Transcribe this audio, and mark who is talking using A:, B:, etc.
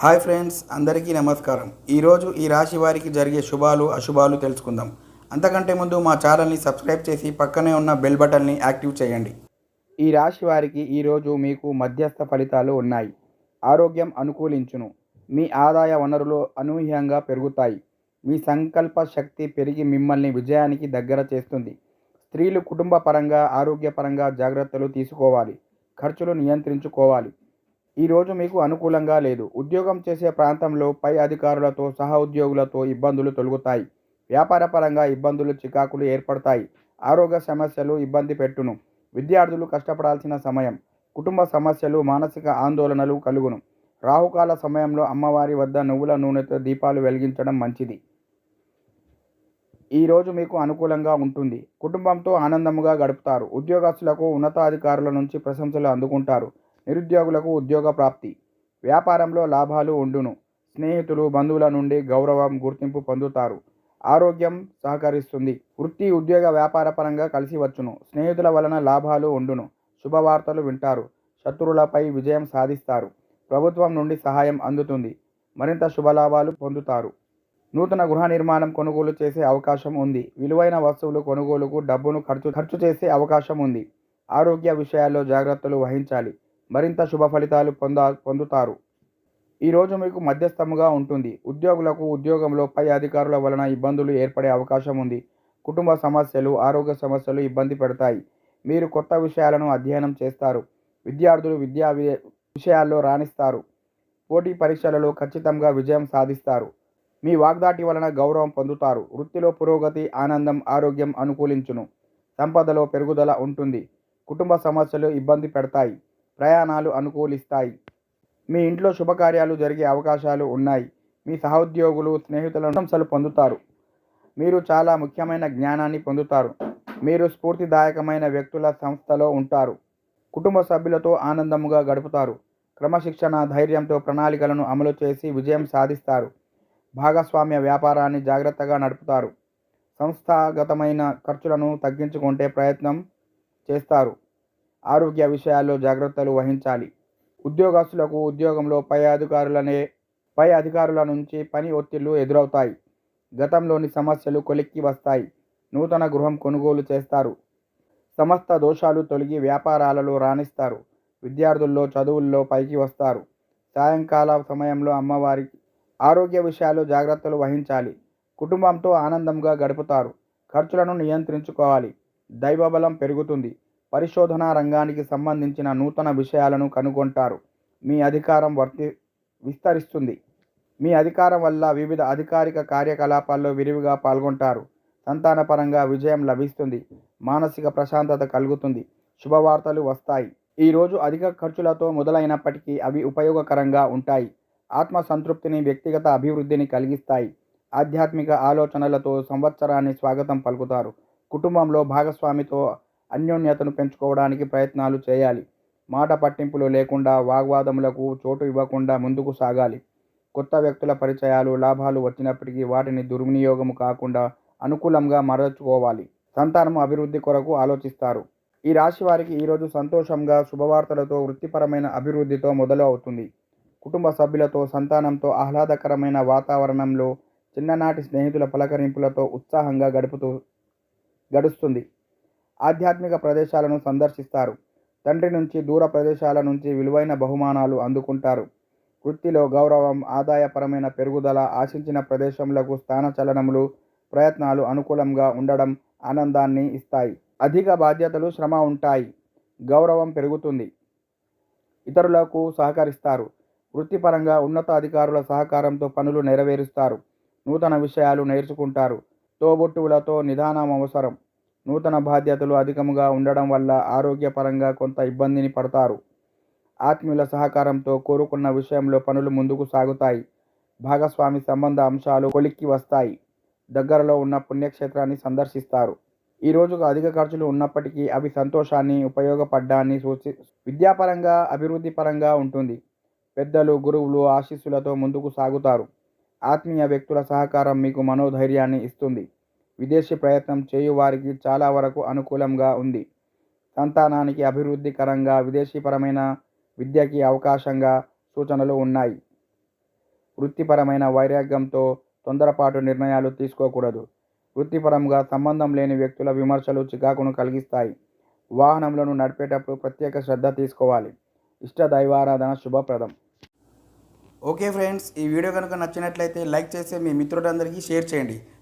A: Hi friends అందరికీ నమస్కారం. ఈరోజు ఈ రాశి వారికి జరిగే శుభాలు అశుభాలు తెలుసుకుందాం. అంతకంటే ముందు మా ఛానల్ని సబ్స్క్రైబ్ చేసి పక్కనే ఉన్న బెల్ బటన్ని యాక్టివ్ చేయండి. ఈ రాశి వారికి ఈరోజు మీకు మధ్యస్థ ఫలితాలు ఉన్నాయి. ఆరోగ్యం అనుకూలించును. మీ ఆదాయ వనరులు అనూహ్యంగా పెరుగుతాయి. మీ సంకల్ప శక్తి పెరిగి మిమ్మల్ని విజయానికి దగ్గర చేస్తుంది. స్త్రీలు కుటుంబ పరంగా ఆరోగ్యపరంగా జాగ్రత్తలు తీసుకోవాలి. ఖర్చులు నియంత్రించుకోవాలి. ఈరోజు మీకు అనుకూలంగా లేదు. ఉద్యోగం చేసే ప్రాంతంలో పై అధికారులతో సహ ఉద్యోగులతో ఇబ్బందులు తొలుగుతాయి. వ్యాపార పరంగా ఇబ్బందులు చికాకులు ఏర్పడతాయి. ఆరోగ్య సమస్యలు ఇబ్బంది పెట్టును. విద్యార్థులు కష్టపడాల్సిన సమయం కుటుంబ సమస్యలు మానసిక ఆందోళనలు కలుగును. రాహుకాల సమయంలో అమ్మవారి వద్ద నువ్వుల నూనెతో దీపాలు వెలిగించడం మంచిది. ఈరోజు మీకు అనుకూలంగా ఉంటుంది. కుటుంబంతో ఆనందముగా గడుపుతారు. ఉద్యోగస్తులకు ఉన్నతాధికారుల నుంచి ప్రశంసలు అందుకుంటారు. నిరుద్యోగులకు ఉద్యోగ ప్రాప్తి. వ్యాపారంలో లాభాలు ఉండును. స్నేహితులు బంధువుల నుండి గౌరవం గుర్తింపు పొందుతారు. ఆరోగ్యం సహకరిస్తుంది. వృత్తి ఉద్యోగ వ్యాపార పరంగా కలిసి వచ్చును. స్నేహితుల వలన లాభాలు ఉండును. శుభవార్తలు వింటారు. శత్రువులపై విజయం సాధిస్తారు. ప్రభుత్వం నుండి సహాయం అందుతుంది. మరింత శుభలాభాలు పొందుతారు. నూతన గృహ నిర్మాణం కొనుగోలు చేసే అవకాశం ఉంది. విలువైన వస్తువులు కొనుగోలుకు డబ్బును ఖర్చు ఖర్చు చేసే అవకాశం ఉంది. ఆరోగ్య విషయాల్లో జాగ్రత్తలు వహించాలి. మరింత శుభ ఫలితాలు పొంద పొందుతారు. ఈరోజు మీకు మధ్యస్థముగా ఉంటుంది. ఉద్యోగులకు ఉద్యోగంలో పై అధికారుల వలన ఇబ్బందులు ఏర్పడే అవకాశం ఉంది. కుటుంబ సమస్యలు ఆరోగ్య సమస్యలు ఇబ్బంది పెడతాయి. మీరు కొత్త విషయాలను అధ్యయనం చేస్తారు. విద్యార్థులు విద్యా వి- విషయాల్లో రాణిస్తారు. పోటీ పరీక్షలలో ఖచ్చితంగా విజయం సాధిస్తారు. మీ వాగ్దాటి వలన గౌరవం పొందుతారు. వృత్తిలో పురోగతి ఆనందం ఆరోగ్యం అనుకూలించును. సంపదలో పెరుగుదల ఉంటుంది. కుటుంబ సమస్యలు ఇబ్బంది పెడతాయి. ప్రయాణాలు అనుకూలిస్తాయి. మీ ఇంట్లో శుభకార్యాలు జరిగే అవకాశాలు ఉన్నాయి. మీ సహోద్యోగులు స్నేహితుల ప్రశంసలు పొందుతారు. మీరు చాలా ముఖ్యమైన జ్ఞానాన్ని పొందుతారు. మీరు స్ఫూర్తిదాయకమైన వ్యక్తుల సంస్థలో ఉంటారు. కుటుంబ సభ్యులతో ఆనందముగా గడుపుతారు. క్రమశిక్షణ ధైర్యంతో ప్రణాళికలను అమలు చేసి విజయం సాధిస్తారు. భాగస్వామ్య వ్యాపారాన్ని జాగ్రత్తగా నడుపుతారు. సంస్థాగతమైన ఖర్చులను తగ్గించుకుంటే ప్రయత్నం చేస్తారు. ఆరోగ్య విషయాల్లో జాగ్రత్తలు వహించాలి. ఉద్యోగస్తులకు ఉద్యోగంలో పై అధికారులనే పై అధికారుల నుంచి పని ఒత్తిళ్ళు ఎదురవుతాయి. గతంలోని సమస్యలు కొలిక్కి వస్తాయి. నూతన గృహం కొనుగోలు చేస్తారు. సమస్త దోషాలు తొలగి వ్యాపారాలలో రాణిస్తారు. విద్యార్థుల్లో చదువుల్లో పైకి వస్తారు. సాయంకాల సమయంలో అమ్మవారికి ఆరోగ్య విషయాలు జాగ్రత్తలు వహించాలి. కుటుంబంతో ఆనందంగా గడుపుతారు. ఖర్చులను నియంత్రించుకోవాలి. దైవబలం పెరుగుతుంది. పరిశోధనా రంగానికి సంబంధించిన నూతన విషయాలను కనుగొంటారు. మీ అధికారం వర్తి విస్తరిస్తుంది. మీ అధికారం వల్ల వివిధ అధికారిక కార్యకలాపాల్లో విరివిగా పాల్గొంటారు. సంతానపరంగా విజయం లభిస్తుంది. మానసిక ప్రశాంతత కలుగుతుంది. శుభవార్తలు వస్తాయి. ఈరోజు అధిక ఖర్చులతో మొదలైనప్పటికీ అవి ఉపయోగకరంగా ఉంటాయి. ఆత్మ సంతృప్తిని వ్యక్తిగత అభివృద్ధిని కలిగిస్తాయి. ఆధ్యాత్మిక ఆలోచనలతో సంవత్సరాన్ని స్వాగతం పలుకుతారు. కుటుంబంలో భాగస్వామితో అన్యోన్యతను పెంచుకోవడానికి ప్రయత్నాలు చేయాలి. మాట పట్టింపులు లేకుండా వాగ్వాదములకు చోటు ఇవ్వకుండా ముందుకు సాగాలి. కొత్త వ్యక్తుల పరిచయాలు లాభాలు వచ్చినప్పటికీ వాటిని దుర్వినియోగం కాకుండా అనుకూలంగా మరచుకోవాలి. సంతానం అభివృద్ధి కొరకు ఆలోచిస్తారు. ఈ రాశి వారికి ఈరోజు సంతోషంగా శుభవార్తలతో వృత్తిపరమైన అభివృద్ధితో మొదలు అవుతుంది. కుటుంబ సభ్యులతో సంతానంతో ఆహ్లాదకరమైన వాతావరణంలో చిన్ననాటి స్నేహితుల పలకరింపులతో ఉత్సాహంగా గడుపుతూ గడుస్తుంది. ఆధ్యాత్మిక ప్రదేశాలను సందర్శిస్తారు. తండ్రి నుంచి దూర ప్రదేశాల నుంచి విలువైన బహుమానాలు అందుకుంటారు. వృత్తిలో గౌరవం ఆదాయపరమైన పెరుగుదల ఆశించిన ప్రదేశములకు స్థానచలనములు ప్రయత్నాలు అనుకూలంగా ఉండడం ఆనందాన్ని ఇస్తాయి. అధిక బాధ్యతలు శ్రమ ఉంటాయి. గౌరవం పెరుగుతుంది. ఇతరులకు సహకరిస్తారు. వృత్తిపరంగా ఉన్నత అధికారుల సహకారంతో పనులు నెరవేరుస్తారు. నూతన విషయాలు నేర్చుకుంటారు. తోబుట్టువులతో నిదానం అవసరం. నూతన బాధ్యతలు అధికముగా ఉండడం వల్ల ఆరోగ్యపరంగా కొంత ఇబ్బందిని పడతారు. ఆత్మీయుల సహకారంతో కోరుకున్న విషయంలో పనులు ముందుకు సాగుతాయి. భాగస్వామి సంబంధ అంశాలు కొలిక్కి వస్తాయి. దగ్గరలో ఉన్న పుణ్యక్షేత్రాన్ని సందర్శిస్తారు. ఈ రోజుకు అధిక ఖర్చులు ఉన్నప్పటికీ అవి సంతోషాన్ని ఉపయోగపడ్డాన్ని సూచి విద్యాపరంగా అభివృద్ధి పరంగా ఉంటుంది. పెద్దలు గురువులు ఆశీస్సులతో ముందుకు సాగుతారు. ఆత్మీయ వ్యక్తుల సహకారం మీకు మనోధైర్యాన్ని ఇస్తుంది. విదేశీ ప్రయత్నం చేయు వారికి చాలా వరకు అనుకూలంగా ఉంది. సంతానానికి అభివృద్ధికరంగా విదేశీపరమైన విద్యకి అవకాశంగా సూచనలు ఉన్నాయి. వృత్తిపరమైన వైరాగ్యంతో తొందరపాటు నిర్ణయాలు తీసుకోకూడదు. వృత్తిపరంగా సంబంధం లేని వ్యక్తుల విమర్శలు చికాకును కలిగిస్తాయి. వాహనములను నడిపేటప్పుడు ప్రత్యేక శ్రద్ధ తీసుకోవాలి. ఇష్ట దైవారాధన శుభప్రదం. ఓకే ఫ్రెండ్స్ ఈ వీడియో కనుక నచ్చినట్లయితే లైక్ చేసి మీ మిత్రులందరికీ షేర్ చేయండి.